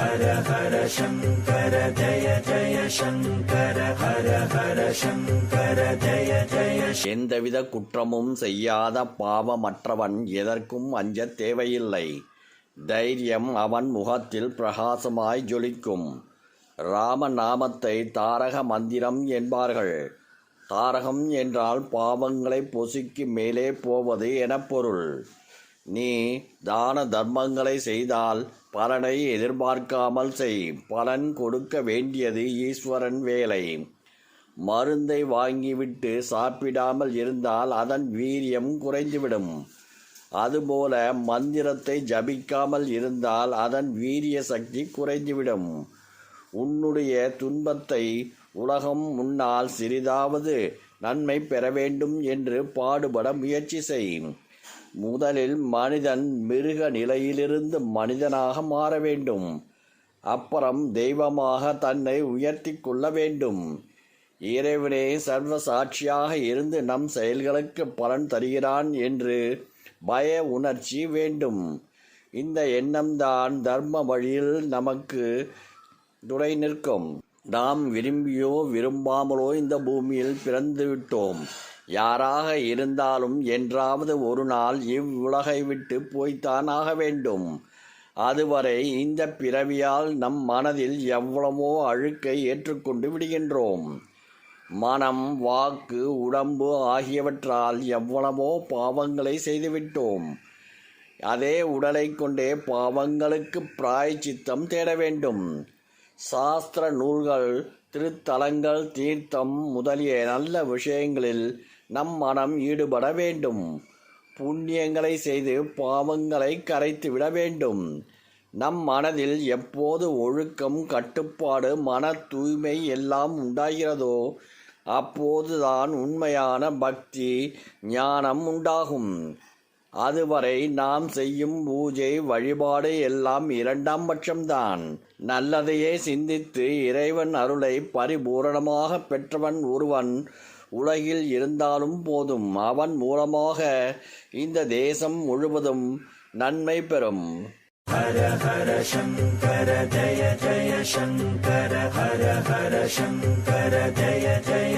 ஹர ஹர சங்கர ஜய ஜய சங்கர ஹர ஹர சங்கர ஜய ஜய எந்தவித குற்றமும் செய்யாத பாவமற்றவன் எதற்கும் அஞ்சத் தேவையில்லை. தைரியம் அவன் முகத்தில் பிரகாசமாய் ஜொலிக்கும். ராம நாமத்தை தாரக மந்திரம் என்பார்கள். தாரகம் என்றால் பாவங்களை பொசுக்கி மேலே போவது என பொருள். நீ தான தர்மங்களை செய்தால் பலனை எதிர்பார்க்காமல் செய். பலன் கொடுக்க வேண்டியது ஈஸ்வரன் வேலை. மருந்தை வாங்கிவிட்டு சாப்பிடாமல் இருந்தால் அதன் வீரியம் குறைந்துவிடும். அதுபோல மந்திரத்தை ஜபிக்காமல் இருந்தால் அதன் வீரிய சக்தி குறைந்துவிடும். உன்னுடைய துன்பத்தை உலகம் முன்னால் சிறிதாவது நன்மை பெற வேண்டும் என்று பாடுபட முயற்சி செய். முதலில் மனிதன் மிருக நிலையிலிருந்து மனிதனாக மாற வேண்டும். அப்புறம் தெய்வமாக தன்னை உயர்த்தி கொள்ள வேண்டும். இறைவனே சர்வ சாட்சியாக இருந்து நம் செயல்களுக்கு பலன் தருகிறான் என்று பய உணர்ச்சி வேண்டும். இந்த எண்ணம்தான் தர்ம வழியில் நமக்கு துணை நிற்கும். நாம் விரும்பியோ விரும்பாமலோ இந்த பூமியில் பிறந்து விட்டோம் யாராக இருந்தாலும் என்றாவது ஒரு நாள் இவ்வுலகை விட்டு போய்த்தான் ஆக வேண்டும். அதுவரை இந்த பிறவியால் நம் மனதில் எவ்வளவோ அழுக்கை ஏற்றுக்கொண்டு விடுகின்றோம். மனம் வாக்கு உடம்பு ஆகியவற்றால் எவ்வளவோ பாவங்களை செய்துவிட்டோம். அதே உடலை கொண்டே பாவங்களுக்கு பிராய்ச்சித்தம் தேட வேண்டும். சாஸ்திர நூல்கள் திருத்தலங்கள் தீர்த்தம் முதலிய நல்ல விஷயங்களில் நம் மனம் ஈடுபட வேண்டும். புண்ணியங்களை செய்து பாவங்களை கரைத்து விட வேண்டும். நம் மனதில் எப்போது ஒழுக்கம் கட்டுப்பாடு மன தூய்மை எல்லாம் உண்டாகிறதோ அப்போதுதான் உண்மையான பக்தி ஞானம் உண்டாகும். அதுவரை நாம் செய்யும் பூஜை வழிபாடு எல்லாம் இரண்டாம் பட்சம்தான். நல்லதையே சிந்தித்து இறைவன் அருளை பரிபூரணமாக பெற்றவன் ஒருவன் உலகில் இருந்தாலும் போதும். அவன் மூலமாக இந்த தேசம் முழுவதும் நன்மை பெறும். ஹர ஹர சங்கர ஜய ஜய சங்கர ஹர ஹர சங்கர ஜய ஜய